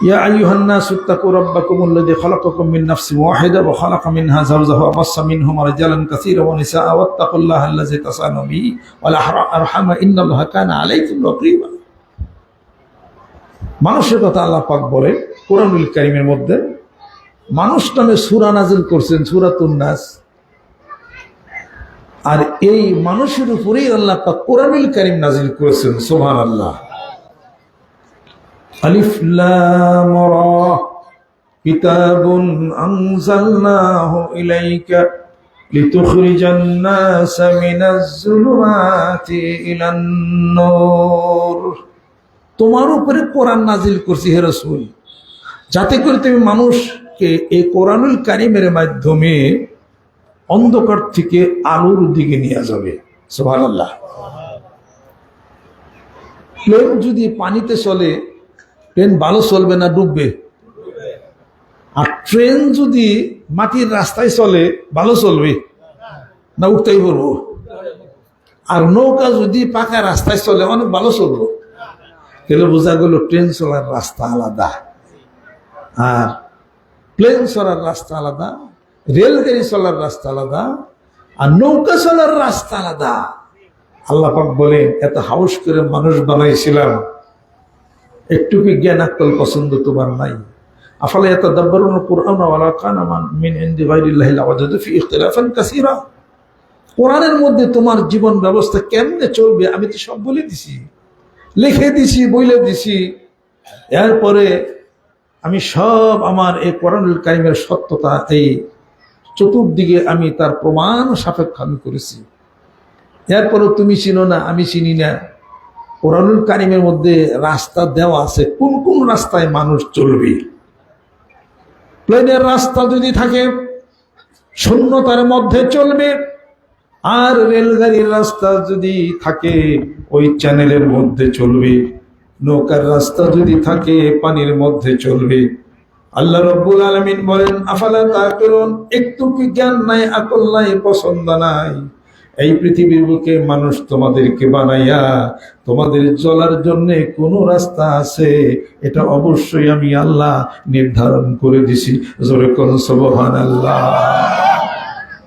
يا أيها الناس اتقوا ربكم الذي خلقكم من نفس واحدة وخلق منها زوجها وبص منهما رجالا كثيرا ونساء واتقوا الله الذي تسألون به والأرحم إن الله كان عليكم رقيبا মানুষের কথা আল্লাহ পাক বলে কোরআনুল কারিমের মধ্যে মানুষ নামে সুরা নাজিল করছেন সুরাতুন নাস আর এই মানুষের উপরেই আল্লাহ পাক কোরআনুল কারিম নাজিল করেছেন সোহান আল্লাহ আলিফ লাম রা কিতাবুন আনজালনাহু ইলাইকা لتخرج الناس من الظلمات إلى النور তোমার উপরে কোরআন নাজিল করছি হে রসুল যাতে করে তুমি মানুষকে এই কোরআনুল কারিমের মাধ্যমে অন্ধকার থেকে আলোর দিকে নিয়ে যাবে সোহান আল্লাহ প্লেন যদি পানিতে চলে ট্রেন ভালো চলবে না, ডুববে? আর ট্রেন যদি মাটির রাস্তায় চলে, ভালো চলবে? না উঠতেই পড়ব আর নৌকা যদি পাকা রাস্তায় চলে, অনেক ভালো চলবো? গেলে বোঝা গেল ট্রেন চলার রাস্তা আলাদা। আর প্লেন চলার রাস্তা আলাদা, রেলগাড়ি চলার রাস্তা আলাদা, আর নৌকা চলার রাস্তা আলাদা। আল্লাহ পাক বলে এত হাউস করে মানুষ বানাইছিলাম। একটু কি জ্ঞান আক্কল পছন্দ তোমার নাই। আফালা এত দাব্বারুন কোরআন ওয়ালা কানা মান ইনদি কাসীরা। কোরআনের মধ্যে তোমার জীবন ব্যবস্থা কেমনে চলবে আমি তো সব বলে দিছি। লিখে দিছি, বইলে দিছি। এরপরে আমি সব আমার এই কোরআনুল কারিমের সত্যতা এই চতুর্দিকে আমি তার প্রমাণ সাপেক্ষ আমি করেছি। এরপরও তুমি চিনো না, আমি চিনি না। কোরআনুল কারিমের মধ্যে রাস্তা দেওয়া আছে। কোন কোন রাস্তায় মানুষ চলবে? প্লেনের রাস্তা যদি থাকে, শূন্যতার মধ্যে চলবে। আর রেলগাড়ির রাস্তা যদি থাকে, ওই চ্যানেলের মধ্যে চলবে। নৌকার রাস্তা যদি থাকে, পানির মধ্যে চলবে। আল্লাহ রব্বুল আলমিন বলেন, আফালা তাকিরুন একটু কি জ্ঞান নাই, আকল নাই, পছন্দ নাই। এই পৃথিবীর বুকে মানুষ তোমাদেরকে বানাইয়া তোমাদের চলার জন্য কোন রাস্তা আছে এটা অবশ্যই আমি আল্লাহ নির্ধারণ করে দিছি জোরে কোন সবহান আল্লাহ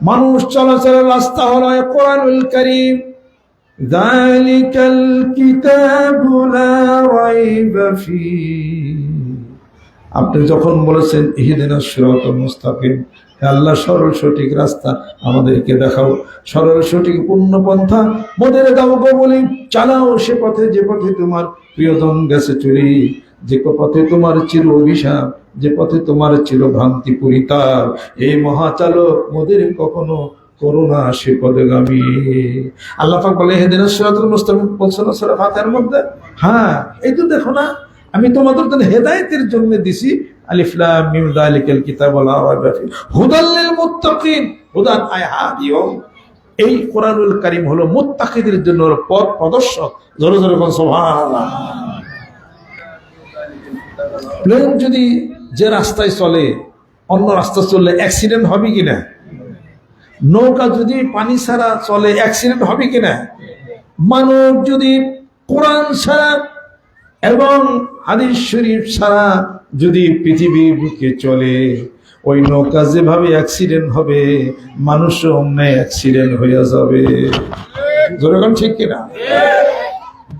মানুষ চলাচলের রাস্তা হলো কোরআনুল করিম ذلك الكتاب لا ريب فيه আপনি যখন বলেছেন ইহিদিন সিরাত মুস্তাকিম হে আল্লাহ, সরল, সঠিক রাস্তা আমাদেরকে দেখাও। সরল, সঠিক, পূর্ণ পন্থা মোদের দাও গো বলি। চালাও সে পথে, যে পথে তোমার প্রিয়জন গেছে চুরি। যে পথে তোমার চির অভিশাপ, যে পথে তোমার চির ভ্রান্তি পরিতাপ। এই মহাচালক মোদের কখনো করোনা সে পদগামী। আল্লাহ পাক বলে হেদিন সিরাতুল মুস্তাকিম বলছেন সূরা মধ্যে? হ্যাঁ এই তো দেখো না, আমি তোমাদের হেদায়েতের জন্য দিছি আলিফ লাম মিম যালিকাল কিতাব লা ফি হুদাল মুত্তাকিন। হুদান আই এই কোরআনুল কারীম হলো মুত্তাকিদের জন্য পথ প্রদর্শক। জোরে জোরে সুবহানাল্লাহ। প্লেন যদি যে রাস্তায় চলে, অন্য রাস্তা চললে অ্যাক্সিডেন্ট হবে কিনা নৌকা যদি পানি ছাড়া চলে অ্যাক্সিডেন্ট হবে কিনা মানব যদি কোরআন ছাড়া এবং হাদিস শরীফ ছাড়া যদি পৃথিবীর বুকে চলে, ওই নৌকা যেভাবে অ্যাক্সিডেন্ট হবে, মানুষও অমনে অ্যাক্সিডেন্ট হয়ে যাবে। যেরকম ঠিক কিনা?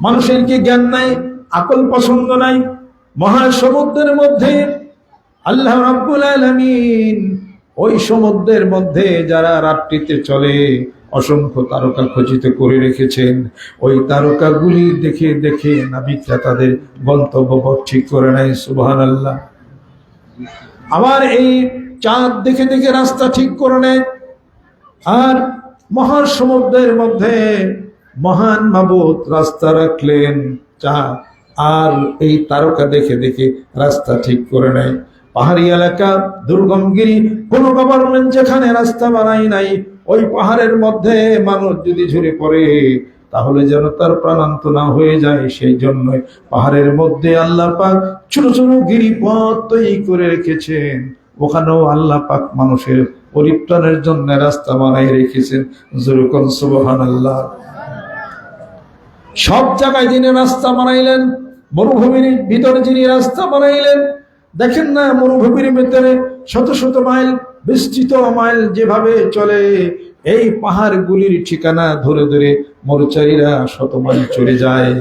মানুষের কি জ্ঞান নাই, আকল পছন্দ নাই? মহাসমুদ্রের মধ্যে, আল্লাহ রাব্বুল আলামিন, ওই সমুদ্রের মধ্যে যারা রাত্রিতে চলে অসংখ্য তারকা খচিত করে রেখেছেন। ওই তারকাগুলি দেখে দেখে নাবিকরা তাদের গন্তব্য ঠিক করে নেয় সুবহান আল্লাহ আবার এই চাঁদ দেখে দেখে রাস্তা ঠিক করে নেয়। আর মহাসমুদ্রের মধ্যে মহান মাবুত রাস্তা রাখলেন চা আর এই তারকা দেখে দেখে রাস্তা ঠিক করে নেয়। পাহাড়ি এলাকা, দুর্গমগিরি, কোন গভর্নমেন্ট যেখানে রাস্তা বানাই নাই ওই পাহাড়ের মধ্যে মানুষ যদি ঝরে পড়ে, তাহলে যেন তার প্রাণান্ত না হয়ে যায়। সেই জন্য পাহাড়ের মধ্যে আল্লাহ পাক ছোট ছোট গিরিপথ তৈরি করে রেখেছেন। ওখানেও আল্লাহ পাক মানুষের পরিত্রাণের জন্য রাস্তা বানাই রেখেছেন। যেরকম সুবহান আল্লাহ সব জায়গায় যিনি রাস্তা বানাইলেন, মরুভূমির ভিতরে যিনি রাস্তা বানাইলেন, দেখেন না মরুভূমির ভিতরে শত শত মাইল বিস্তৃত মাইল যেভাবে চলে, এই পাহাড়গুলির ঠিকানা ধরে ধরে মরচারীরা শত মাইল চলে যায়।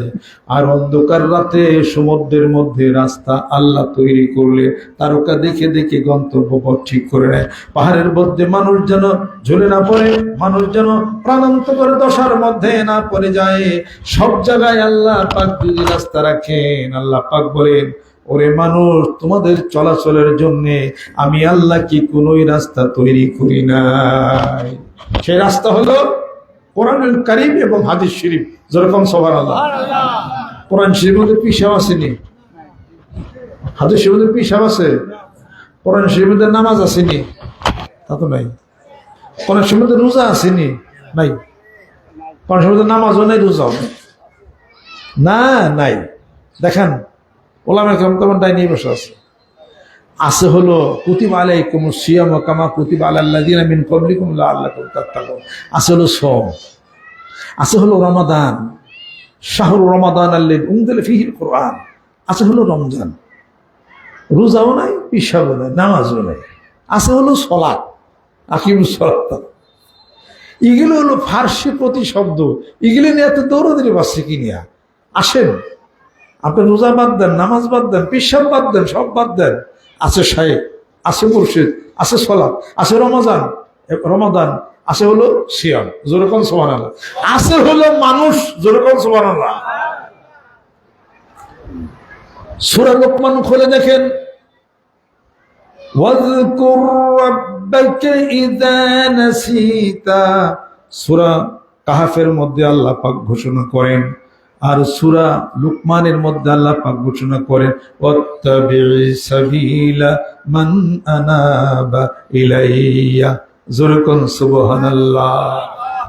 আর অন্ধকার রাতে সমুদ্রের মধ্যে রাস্তা আল্লাহ তৈরি করলে, তারকা দেখে দেখে গন্তব্য পথ ঠিক করে নেয়। পাহাড়ের মধ্যে মানুষ যেন ঝুলে না পড়ে, মানুষ যেন প্রাণান্তকর দশার মধ্যে না পড়ে যায়। সব জায়গায় আল্লাহ পাক যদি রাস্তা রাখেন, আল্লাহ পাক বলেন ওরে মানুষ, তোমাদের চলাচলের জন্য আমি আল্লাহ কি কোনোই রাস্তা তৈরি করি নাই। সেই রাস্তা হলো কোরআনুল কারিম এবং হাদিস শরীফ। যেরকম সবার আল্লাহ কোরআন শরীফের মধ্যে পিসাব আসেনি? হাদিস শরীফের মধ্যে পিসাব আছে? কোরআন শরীফের মধ্যে নামাজ আসেনি? তা তো নাই। কোরআন শরীফের মধ্যে রোজা আসেনি? নাই। কোরআন শরীফের মধ্যে নামাজও নাই, রোজাও নেই। না, নাই। দেখেন ওলামের কেমন কেমন ডাই নিয়ে বসে আছে। আছে হলো, কুতিব আলাইকুম সিয়াম কামা কুতিব আলাল্লাযিনা মিন ক্বাবলিকুম লাআল্লাকুম তাত্তাকুন। আছে হলো সম আছে হলো রমাদান। শাহরু রমাদান আল্লাযী উনজিলা ফীহিল কোরআন। আছে হলো রমজান। রোজাও নাই পিসাবও নাই, নামাজও নাই। আছে হলো সলাৎ আকিম সলাত। এগুলো হলো ফার্সি প্রতিশব্দ। এগুলো নিয়ে এত দৌড়াদৌড়ি বাসছে কি নিয়ে? আসেন। আপনি রোজা বাদ দেন নামাজ বাদ দেন পিসাব বাদ দেন সব বাদ দেন আছে শাহেক আছে মুর্শিদ আছে সলাৎ আছে রমজান রমাদান আছে হলো সিয়াম যেরকম সোমান আল্লাহ আছে হলো মানুষ যেরকম সোমান আল্লাহ সুরা লোকমান খুলে দেখেন واذكر ربك إذا نسيت সূরা কাহাফের মধ্যে আল্লাহ পাক ঘোষণা করেন আর সুরা লুকমানের মধ্যে আল্লাহ পাক ঘোষণা করেন মান আনাবা ইলাইয়া। জোরকন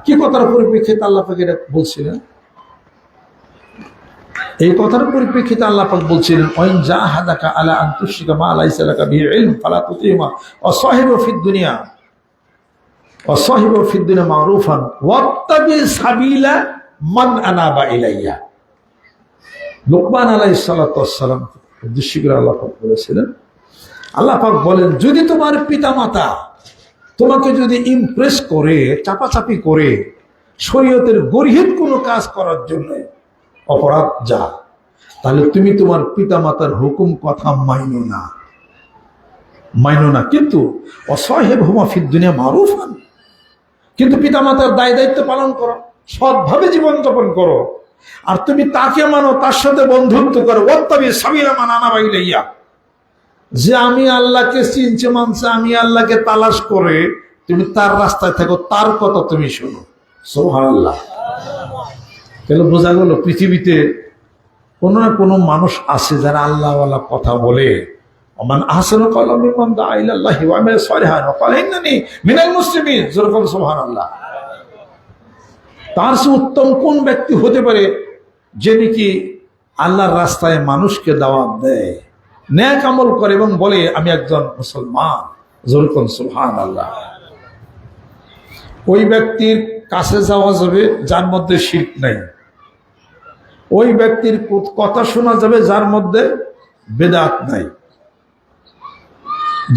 কি কথার পরিপ্রেক্ষিতে আল্লাহ পাক এটা বলছিলেন? এই কথার পরিপ্রেক্ষিতে আল্লাহ পাক বলছিলেন, ওয়াইন জাহাদাকা আলা আন তুশরিকা মা লাইসা ইলম ফালা তুতিমা। ফিদ দুনিয়া। ওয়া সাহিবু ফিদ দুনিয়া মারুফান। ওয়াত্তাবি সাবিলা মান আনাবা ইলাইয়া। লোকমান আলাইহিস সালাতু ওয়াস সালাম উদ্দেশ্য করে বলেছিলেন, আল্লাহ পাক বলেন, যদি তোমার পিতামাতা তোমাকে যদি ইমপ্রেস করে, চাপাচাপি করে, শরীয়তের গরিহিত কোনো কাজ করার জন্য অপরাধ যা তাহলে তুমি তোমার পিতামাতার হুকুম কথা মাইনো না। মাইনো না, কিন্তু অসহেব হুমা ফিদ দুনিয়া মারুফ কিন্তু পিতামাতার দায় দায়িত্ব পালন করো। সৎভাবে জীবনযাপন করো। আর তুমি তাকে মানো, তার সাথে বন্ধুত্ব করো। ওত্তাবি সাবিরা মানানা বাইলাইয়া যে আমি আল্লাহকে চিনছে, মানছে, আমি আল্লাহকে তালাশ করে তুমি তার রাস্তায় থাকো, তার কথা তুমি শোনো। সোহান আল্লাহ তাহলে বোঝা গেল পৃথিবীতে কোনো না কোনো মানুষ আছে যারা আল্লাহওয়ালা কথা বলে। অমান আহসান কলম ওয়া আমিলা সালিহান। ওয়া ক্বালা ইন্নানি মিনাল মুসলিমিন। যেরকম সুবহানাল্লাহ। তার চেয়ে উত্তম কোন ব্যক্তি হতে পারে যে নাকি আল্লাহর রাস্তায় মানুষকে দাওয়াত দেয়, ন্যাক আমল করে এবং বলে, আমি একজন মুসলমান। যেরকম সুবহান আল্লাহ ওই ব্যক্তির কাছে যাওয়া যাবে, যার মধ্যে শির্ক নাই। ওই ব্যক্তির কথা শোনা যাবে, যার মধ্যে বেদাত নাই।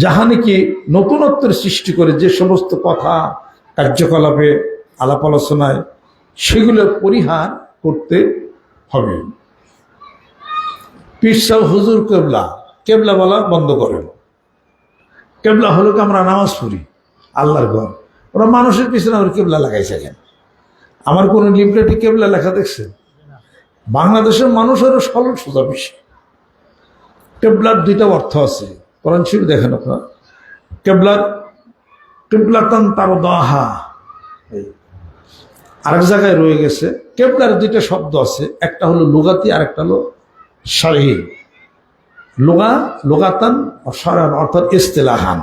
যাহা নাকি নতুনত্বের সৃষ্টি করে যে সমস্ত কথা কার্যকলাপে আলাপ আলোচনায় সেগুলো পরিহার করতে হবে। পিসাব হুজুর কেবলা কেবলা বলা বন্ধ করেন। কেবলা হলো কি আমরা নামাজ পড়ি, আল্লাহর ঘর। ওরা মানুষের পিছনে ওর কেবলা লাগাইছে কেন আমার কোনো লিফলেটে কেবলা লেখা দেখছেন? বাংলাদেশের মানুষেরও সরল সোজা বিষয় কেবলার দুইটা অর্থ আছে। কোরআন শরীফ দেখেন আপনার। কেবলার, কেবলাতান তার দাহা আরেক জায়গায় রয়ে গেছে। কেবলার দুইটা শব্দ আছে। একটা হলো লুগাতি আর একটা হলো সারি লোগা, লোগাতান অর্থাৎ ইস্তেলাহান।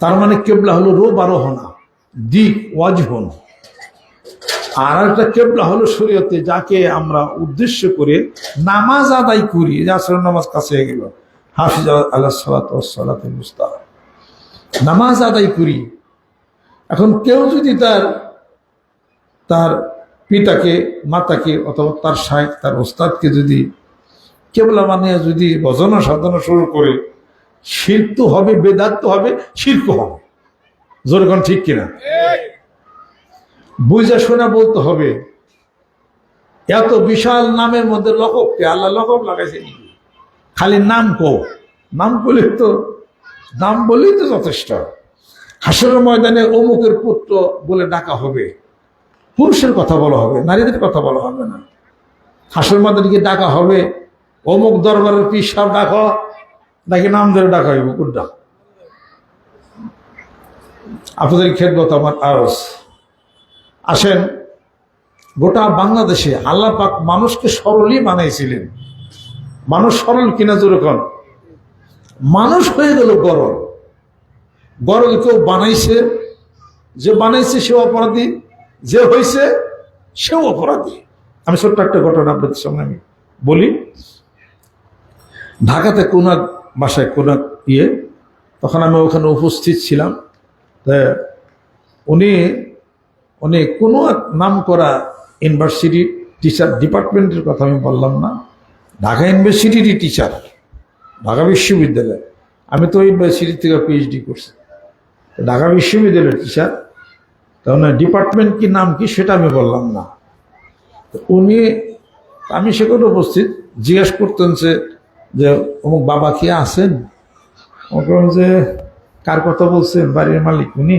তার মানে কেবলা হলো রোব আরোহণা, দিক ওয়াজহন। আর একটা কেবলা হলো শরীয়তে, যাকে আমরা উদ্দেশ্য করে নামাজ আদায় করি, যে আসর নামাজ কাছে গেল। হাফিজ আল্লাহ সালাত নামাজ আদায় করি। এখন কেউ যদি তার তার পিতাকে, মাতাকে অথবা তার সাহেব তার ওস্তাদকে যদি কেবলা মানে যদি রচনা সাধনা শুরু করে শিল্প তো হবে, বেদাত তো হবে শিল্প হবে? জোরে কোন ঠিক কিনা? বুঝা শোনা বলতে হবে, এত বিশাল নামের মধ্যে লকব কে? আল্লাহ লকব লাগাইছে খালি নাম কো। নাম বলে তো, নাম বলেই তো যথেষ্ট। হাসরের ময়দানে অমুকের পুত্র বলে ডাকা হবে। পুরুষের কথা বলা হবে, নারীদের কথা বলা হবে না। হাসর ময়দানকে ডাকা হবে, অমুক দরবারের পিস সব ডাকো, নাকি নাম ধরে ডাকা হইব কোনটা আপনাদের খেদমত আমার আরস আসেন, গোটা বাংলাদেশে আল্লাহ পাক মানুষকে সরলই বানাইছিলেন। মানুষ সরল কিনা যেরকম মানুষ হয়ে গেল গরল। গরল কেউ বানাইছে, যে বানাইছে সে অপরাধী। যে হয়েছে সেও অপরাধী। আমি ছোট্ট একটা ঘটনা আপনাদের সঙ্গে আমি বলি। ঢাকাতে কোন এক বাসায় কোন এক ইয়ে তখন আমি ওখানে উপস্থিত ছিলাম। উনি উনি কোনো এক নাম করা ইউনিভার্সিটি টিচার ডিপার্টমেন্টের কথা আমি বললাম না। ঢাকা ইউনিভার্সিটিরই টিচার, ঢাকা বিশ্ববিদ্যালয় আমি তো ইউনিভার্সিটি থেকে পিএইচডি করছি। ঢাকা বিশ্ববিদ্যালয়ের টিচার তখন ডিপার্টমেন্ট কি নাম কি সেটা আমি বললাম না। উনি, আমি সেখানে উপস্থিত, জিজ্ঞেস করতেন যে যে অমুক বাবা কি আছেন? ও বললাম যে, কার কথা বলছেন? বাড়ির মালিক উনি।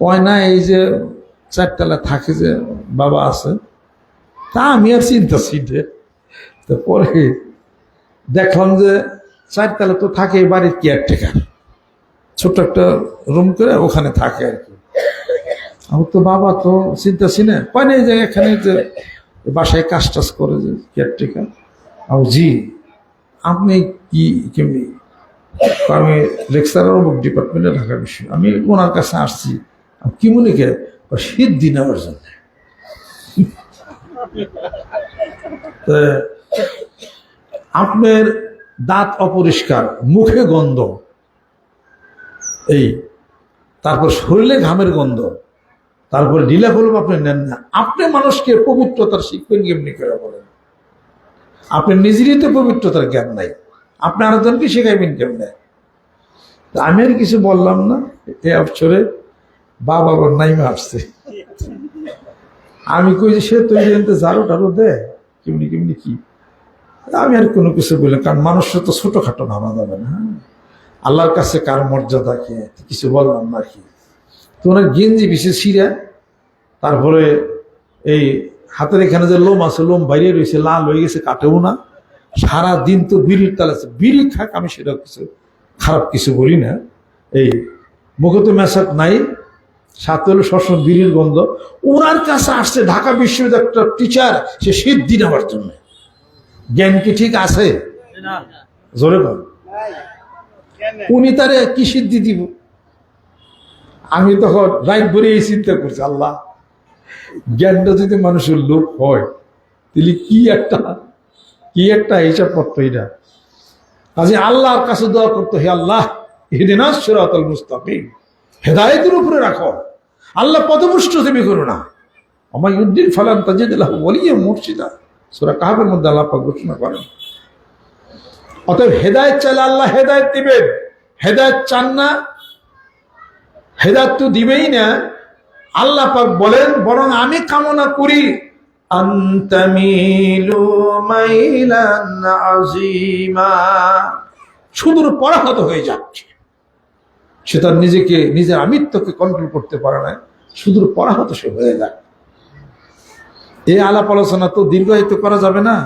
কয় না, এই যে চারতলা থাকে যে বাবা আছে। তা আমি আর চিন্তাছি যে তো পরে দেখলাম যে, চারতলা তো থাকে বাড়ির কেয়ারটেকার ছোট্ট একটা রুম করে ওখানে থাকে আর কি। আমার তো বাবা তো চিন্তাছি না কয় না যে এখানে যে বাসায় কাজ টাজ করে যে কেয়ারটেকার আর জি, আপনি কি কেমনি? আমি লেকচারার অমুক ডিপার্টমেন্টে ঢাকা বিষয়। আমি ওনার কাছে আসছি। কি মনে কে? শীত দিন নেওয়ার জন্য। আপনার দাঁত অপরিষ্কার, মুখে গন্ধ। এই, তারপর শরীরে ঘামের গন্ধ। তারপর ঢিলা কলম আপনি নেন না। আপনি মানুষকে পবিত্রতার শিখবেন কেমনি করে বলেন? আপনি নিজেরই তো পবিত্রতার জ্ঞান নাই। আপনি আরেকজনকে শেখাইবেন কেমনে? আমি আর কিছু বললাম না, এ অবসরে বাবা আবার নাইমে আসছে। আমি কই যে, সে তৈরি আনতে জারো টারো দেয় কেমনি কেমনি কি? আমি আর কোনো কিছু বলি কারণ মানুষের তো ছোটখাটো ভাবা যাবে না হ্যাঁ? আল্লাহর কাছে কার মর্যাদা কে? কিছু বললাম না কি তো ওনার গেঞ্জি বিশেষ ছিঁড়া তারপরে এই হাতের এখানে যে লোম আছে লোম বাইরে রয়েছে লাল হয়ে গেছে কাটেও না। সারা দিন তো বিড়ির তাল আছে। বিড়ি খাক আমি সেটা কিছু খারাপ কিছু বলি না। এই মুখে তো মেশাক নাই সাথে হলো সবসময় বিড়ির গন্ধ। ওনার কাছে আসছে ঢাকা বিশ্ববিদ্যালয়ের একটা টিচার সে সিদ্ধি নেওয়ার জন্য। জ্ঞান কি ঠিক আছে? জোরে বল। উনি তারে কি সিদ্ধি দিব? আমি তখন রাইট ভরে এই চিন্তা করছি, আল্লাহ, জ্ঞানটা যদি মানুষের লোক হয়, তাহলে কি একটা কি একটা হিসাব করতো এটা? কাজে আল্লাহর কাছে দোয়া করতো হে আল্লাহ হেদায়েতের উপরে রাখো। আল্লাহ পদপুষ্ট তুমি করো না। আমায়ুদ্দিন ফালান তাজিদুল্লাহ বলিয়ে মুর্শিদা। সুরা কাহাবের মধ্যে আল্লাহ ঘোষণা করেন। অতএব হেদায়ত চাইলে আল্লাহ হেদায়েত দিবেন। হেদায়ত চান না হেদায়েত তো দিবেই না। আল্লাহ পাক বলেন, বরং আমি কামনা করি সুদূর পরাহত হয়ে যাচ্ছে। সে তার নিজেকে, নিজের আমিত্বকে কন্ট্রোল করতে পারে না। সুদূর পরাহত সে হয়ে যায়। এই আলাপ আলোচনা তো দীর্ঘায়িত করা যাবে না।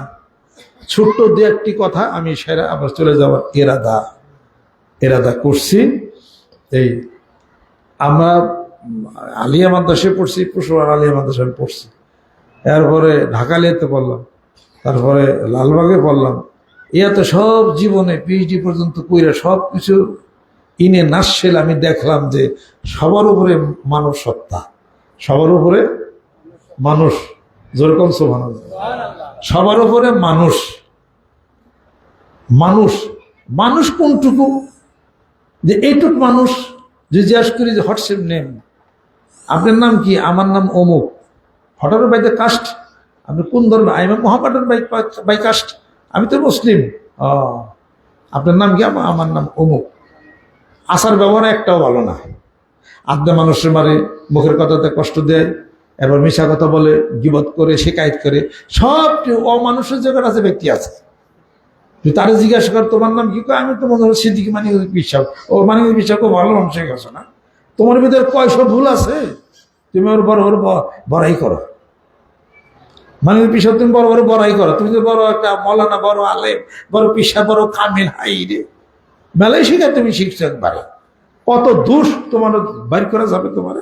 ছোট্ট দু একটি কথা আমি সেরা, আবার চলে যাওয়ার এরাদা। এরাদা করছি। এই আমরা আলিয়া মাদ্রাসায় পড়ছি পশুয়ার আলিয়া মাদ্রাসায় পড়ছি। এরপরে ঢাকালিয়াতে পড়লাম, তারপরে লালবাগে পড়লাম। ইয়া তো সব জীবনে পিএইচডি পর্যন্ত কইরা সব কিছু ইনে নাচছিল আমি দেখলাম যে সবার উপরে মানব সত্তা, সবার উপরে মানুষ যেরকম সোভান সবার উপরে মানুষ মানুষ মানুষ কোনটুকু? যে এইটুক মানুষ জিজ্ঞাসা করি যে হোয়াটসঅ্যাপ নেম আপনার নাম কি? আমার নাম অমুক হঠাৎ বাই দ্য কাস্ট আপনি কোন ধরনের? I am Mahapatan by by caste আমি তো মুসলিম আপনার নাম কি? আমা- আমার নাম অমুক আসার ব্যবহার একটাও ভালো না। আড্ডা মানুষের মারে মুখের কথাতে কষ্ট দেয়, এবার মিশা কথা বলে, গিবত করে, শিকায়ত করে সব অমানুষের জায়গার আছে ব্যক্তি আছে। তারে জিজ্ঞাসা কর, তোমার নাম কি? আমি তো মনে হয় সিদ্দিকি মানি বিশ্বাস। ও মানি বিশ্বাস খুব ভালো মানুষ হয়ে গেছো না। তোমার ভিতরে কয়শো ভুল আছে? তুমি ওর বড় বড় বড়াই করো। মানে পিসা তুমি বড় বড় বড়াই করো। তুমি তো বড় একটা মলানা, বড় আলেম, বড় পিসা বড় কামিল, হাই রে। মেলাই শিখা তুমি শিখছো একবারে। কত দোষ তোমার বাইর করা যাবে তোমার?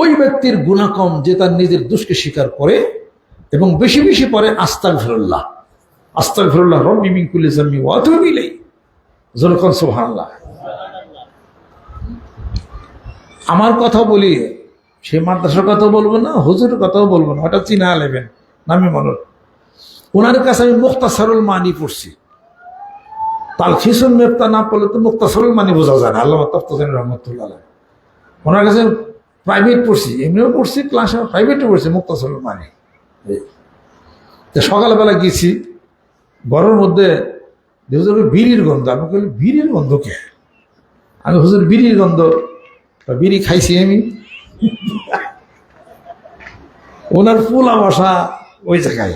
ওই ব্যক্তির গুণা কম যে তার নিজের দোষকে স্বীকার করে এবং বেশি বেশি পরে আস্তাক ফিরুল্লাহ আস্তাক ফিরুল্লাহ রব্বি মিনকুল্লি জাম্মি ওয়াতু মিলাই জনকন সুবহানাল্লাহ। আমার কথা বলি, সে মাদ্রাসার কথা বলব না, হুজুরের কথাও বলব না ওটা চিনা আলেবেন নামি মনোর ওনার কাছে আমি মুক্তাসারুল মানি পড়ছি। তাল খিসুল মেপ্তা না পড়লে তো মুক্তাসারুল মানি বোঝা যায় না আল্লাহ তফতাজান রহমতুল্লাহ। ওনার কাছে প্রাইভেট পড়ছি, এমনিও পড়ছি ক্লাসে প্রাইভেটে পড়ছি মুক্তাসারুল মানি। সকালবেলা গেছি ঘরের মধ্যে হুজুর বিড়ির গন্ধ, আমি বলি বিড়ির গন্ধ কে? আমি হুজুর বিড়ির গন্ধ বিড়ি খাইছি আমি। ওনার পোলা বসা ওই জায়গায়।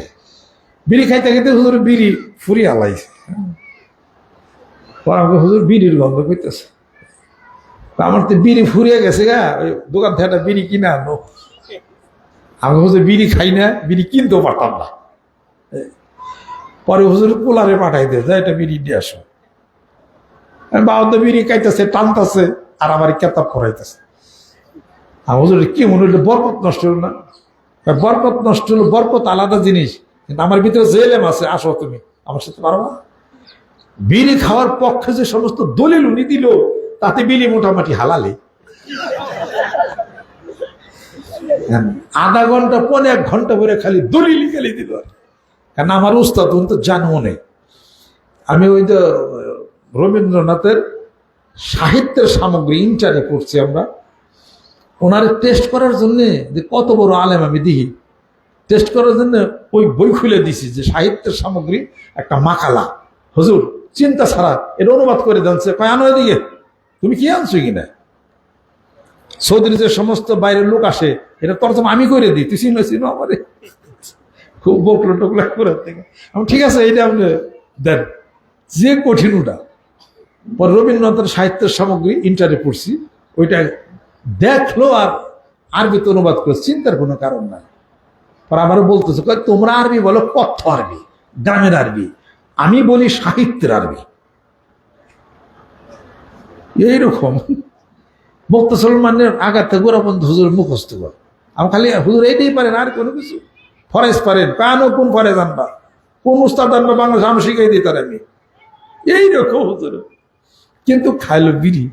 বিড়ি খাইতে খাইতে হুজুর বিড়ি ফুরি আলাইছে। আমাকে হুজুর বিড়ির গন্ধ করতেছে আমার তো বিড়ি ফুরিয়ে গেছে গা, ওই দোকান থেকে একটা বিড়ি কিনে আনো আমি হুজুর বিড়ি খাই না, বিড়ি কিনতেও পারতাম না। পরে হুজুর পোলারে পাঠাই দিয়ে যায় এটা বিড়ি দিয়ে আসো। আর তো বিড়ি খাইতেছে, টানতেছে, আর আমার কেতাব করাইতেছে আর হুজুর কি মনে হলো বরকত নষ্ট হলো না? বরকত নষ্ট হলো, বরকত আলাদা জিনিস, কিন্তু আমার ভিতরে জেলেম আছে, আসো তুমি, আমার সাথে পারবা? বিড়ি খাওয়ার পক্ষে যে সমস্ত দলিল উনি দিল, তাতে বিড়ি মোটামুটি হালালে আধা ঘণ্টা, পনে এক ঘণ্টা পরে খালি দলিল খালি দিল। কারণ আমার উস্তাদ তো জানব নেই। আমি ওই তো রবীন্দ্রনাথের সাহিত্যের সামগ্রী ইন্টারে করছি আমরা। ওনার টেস্ট করার জন্যে যে কত বড় আলেম আমি দিই টেস্ট করার জন্য ওই বই খুলে দিছি যে সাহিত্যের সামগ্রী একটা মাকালা। হুজুর, চিন্তা ছাড়া এটা অনুবাদ করে জানছে কয়, আনো এদিকে। তুমি কি আনছো কিনা সৌদির যে সমস্ত বাইরের লোক আসে এটা তর্জমা আমি করে দিই। তুই চিনো চিনো খুব বকলো টকলো করে থেকে। ঠিক আছে, এইটা আপনি দেন। যে কঠিন ওটা, পরে রবীন্দ্রনাথের সাহিত্যের সামগ্রী ইন্টারে পড়ছি, ওইটা দেখল আর আরবিতে অনুবাদ করে চিন্তার কোনো কারণ নাই। পর আমারও বলতেছে তোমরা আরবি বলো, কথ্য আরবি, গ্রামের আরবি, আমি বলি সাহিত্যের আরবি। এইরকম। মুক্ত সলমানের আঘাতে গোড়াপন্থ হুজুর মুখস্থ কর। আমি খালি, হুজুর, এইটাই পারেন, আর কোনো কিছু? ফরেজ পারেন, কানও কোন ফরেজ আনবা? কোন উস্তাদ আনবা? বাংলাদেশ আমি শিখাই দিই তার আমি। এইরকম হুজুর। কিন্তু খাইলো বিড়ি।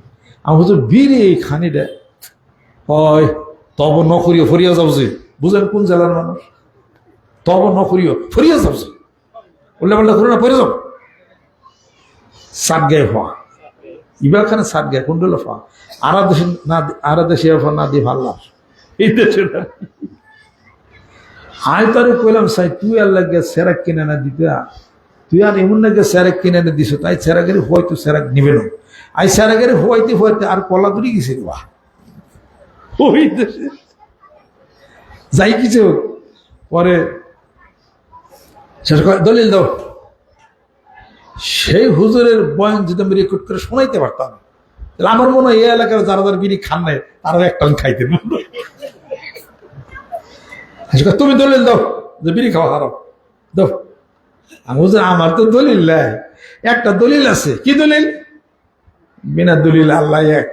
আমি হুজুর বিড়ি এই খানিটা হয়, তব নকরিও ফরিয়া যাও যে। বুঝেন কোন জেলার মানুষ? তব নকরিও ফরিয়া যাও যে। বললে বললে করো না পরে যাও। সাত গায়ে হওয়া ইবার খানে সাত গায়ে কোন ডলে ফা আরা দেশে না আরা দেশে না দিয়ে ভাল্লা এই দেশে আমি তারে কইলাম সাই তুই আর লাগে সেরাক কিনে না দিতে তুই আর এমন নাকি সেরাক কিনে না দিস তাই সেরাগের হয়তো সেরাক নিবে না। আই সেরাগের হইতে হইতে আর কলা দূরে গেছে বা যাই কিছু পরে শেষ করে দলিল দাও। সেই হুজুরের বয়ান যদি আমি রেকর্ড করে শোনাইতে পারতাম তাহলে আমার মনে হয় এই এলাকার যারা যারা বিড়ি খান নাই তারাও একটা খাইতে করে, তুমি দলিল দাও, যে বিড়ি খাওয়া হারাম। দাও। আমি হুজুর আমার তো দলিল নাই। একটা দলিল আছে। কি দলিল? বিনা দলিল আল্লাহ এক।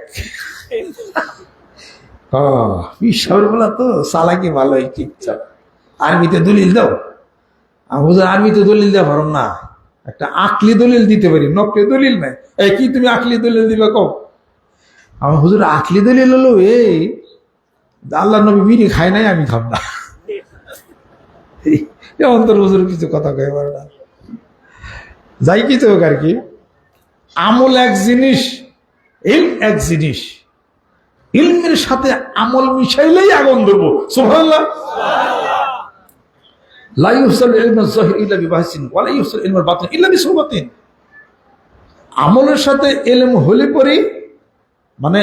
ঈশ্বর বলা তো সালাকি ভালোই, ঠিক আরবিতে দলিল দাও। আমি হুজুর আরবিতে দলিল দেওয়া পারো না। একটা আকলি দলিল দিতে পারি। নকলি দলিল নাই। এই কি তুমি আকলি দলিল দিবে কম আমার হুজুর, আকলি দলিল হলো এই আল্লাহ নবী বিড়ি খায় নাই, আমি খাব না। অন্তর হুজুর কিছু কথা কয়ে পারে না। যাই কিছু হোক আর কি, আমল এক জিনিস ইল এক জিনিস। ইলমের সাথে আমল মিশাইলেই আগুন দেবো সুবহানাল্লাহ। লা ইউহসাল ইলমু যাহির ইল্লা আমলের সাথে এলম হলে পরে মানে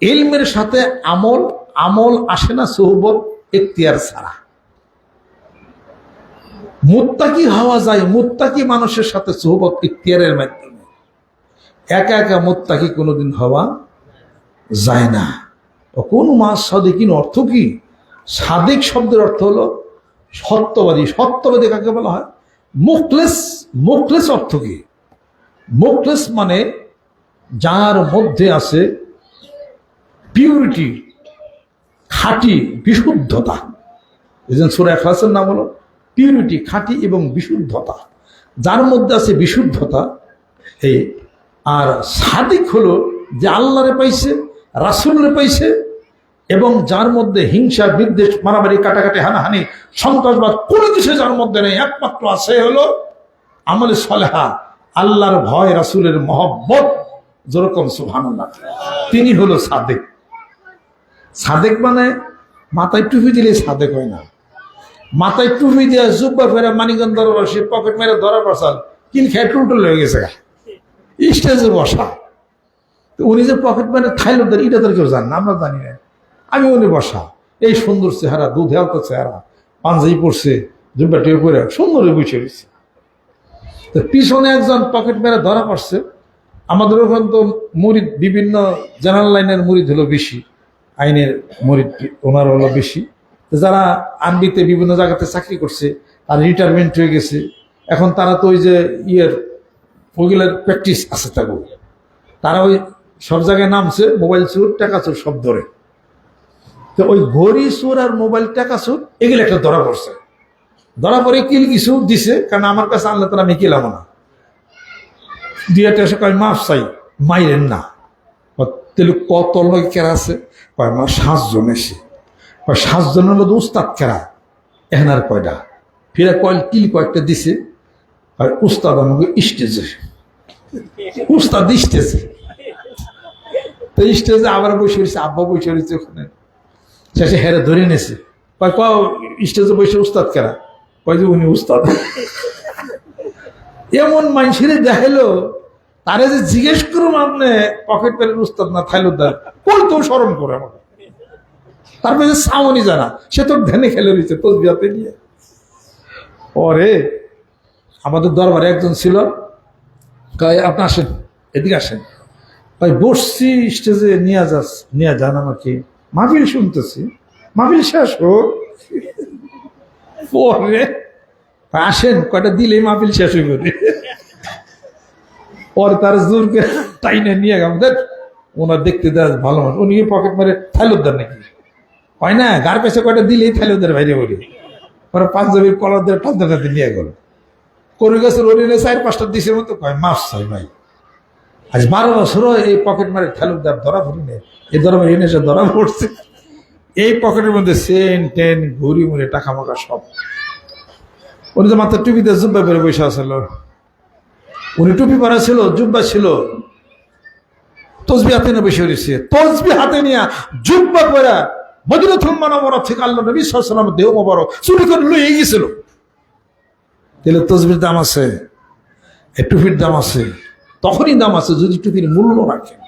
এলমের সাথে আমল আমল আসে না সোহবত এখতিয়ার ছাড়া। মুত্তাকি হওয়া যায়, মুত্তাকি মানুষের সাথে সোহবত ইখতিয়ারের মাধ্যমে। একা একা মুত্তাকি কোনোদিন হওয়া যায় না। কোন মাস সাদেকিন অর্থ কি? সাদেক শব্দের অর্থ হলো সত্যবাদী। সত্যবাদী কাকে বলা হয়? মুখলেস মুখলেস অর্থ কি? মুখলেস মানে যার মধ্যে আছে পিউরিটি খাঁটি, বিশুদ্ধতা। এই জন্য সুরা এখলাসের নাম হলো পিউরিটি খাঁটি এবং বিশুদ্ধতা যার মধ্যে আছে বিশুদ্ধতা এই আর সাদিক হলো যে আল্লাহরে পাইছে রাসুলরে পাইছে এবং যার মধ্যে হিংসা বিদ্বেষ মারামারি কাটাকাটি হানাহানি সন্ত্রাসবাদ কোনো কিছু যার মধ্যে নেই একমাত্র আছে হলো আমলে সলেহা আল্লাহর ভয় রাসুলের মহব্বত যেরকম সুবহানাল্লাহ তিনি হলো সাদেক সাদেক মানে মাথায় টুপি দিলে সাদেক হয় না মাথায় টুপি দিয়ে জুব্বা ফেরা মানিকগঞ্জ ধরা বসে পকেট মেরে ধরা বসাল কিন খেয়ে টুলটুল হয়ে গেছে স্টেজে বসা। উনি যে পকেট মেরে খাইল এটা তো কেউ জান আমরা জানি না। আমি উনি বসা। এই সুন্দর চেহারা, দুধ হেলতো চেহারা। পাঞ্জাবি পড়ছে জুব্বা টিপে পরে, সুন্দর হয়ে বসে রয়েছে। তো পিছনে একজন পকেট মেরে ধরা পড়ছে। আমাদের ওখানে তো মুরিদ, বিভিন্ন জেনারেল লাইনের মুরিদ হলো বেশি। আইনের মুরিদ, ওনার হলো বেশি। যারা আরবিতে বিভিন্ন জায়গাতে চাকরি করছে আর রিটায়ারমেন্ট হয়ে গেছে। এখন তারা তো ওই যে ইয়ের ওগুলোর প্র্যাকটিস আছে তাগো তারা ওই সব জায়গায় নামছে মোবাইল চোর, টাকা চোর, সব ধরে। তো ওই ঘড়ি চোর আর মোবাইল টাকা চোর, এগুলো একটা ধরা পড়ছে। ধরা পড়ে কিল কিছু দিছে, কারণ আমার কাছে আনলে তারা আমি কিলাম না। দিয়ে এসে কয়, মাফ চাই, মাইরেন না। তাহলে কত লোক কেরা আছে? কয় মা সাতজন এসে। কয় সাতজনের মধ্যে উস্তাদ কেরা? এখানার কয়টা? ফিরে কয়েল কিল কয়েকটা দিছে? আর উস্তাদ আমাকে স্টেজে। উস্তাদ স্টেজে। তো স্টেজে আবার বসে রয়েছে, আব্বা বসে রয়েছে ওখানে। শেষে হেরে ধরে নেছে কয় ক স্টেজে বসে উস্তাদ কেরা? কয় যে উনি উস্তাদ। এমন মানুষের দেখাইলো, তারে যে জিজ্ঞেস করুন আপনি, পকেট পেলের উস্তাদ না থাইলো থাইলুদ্দার? কই তো স্মরণ করে আমাকে? তারপরে যে সামনি জানা সে তো ধ্যানে খেলে রয়েছে তোর বিয়াতে নিয়ে। পরে আমাদের দরবারে একজন ছিল, কয়, আপনি আসেন, এদিকে আসেন। ভাই বসছি, স্টেজে নিয়ে যাস, নিয়ে যান আমাকে। মাহফিল শুনতেছি, মাহফিল শেষ হোক। পরে আসেন, কয়টা দিলেই মাহফিল শেষ হয়ে যাবে পরে তার জোরকে টাইনে নিয়ে দেখ, ওনার দেখতে দেয় ভালো মানুষ। উনি পকেট মারে থাইলুদ্দার নাকি? হয় না? গার পেছে কয়টা দিলেই থাইলুদ্দার বাইরে বলি পরে পাঞ্জাবির কলার দিয়ে টানতে টানতে নিয়ে গেল। করে গেছে রোলিনে চার পাঁচটা দিছে মতো কয়, মাফ চাই ভাই। আজ বারো বছরও এই পকেট মারে থাইলুদ্দার ধরা পড়িনি এই ধরা পড়ে এনে সে ধরা পড়ছে। এই পকেটের মধ্যে সেন, টেন ঘুরি মুড়ি, টাকা মাকা সব। উনি তো মাত্র টুপিতে জুব্বা করে বসে আসল উনি টুপি পরা ছিল, জুব্বা ছিল। তসবি হাতে নিয়ে বসে রয়েছে। তসবি হাতে নিয়ে জুব্বা পরা মদিনা থুম্মানা মরা থেকে আল্লাহ নবী সাল্লাম দেহ মোবারো চুরি করে লইয়ে গেছিল তাহলে তসবির দাম আছে টুপির দাম আছে, তখনই দাম আছে যদি টুপির মূল্য রাখেন।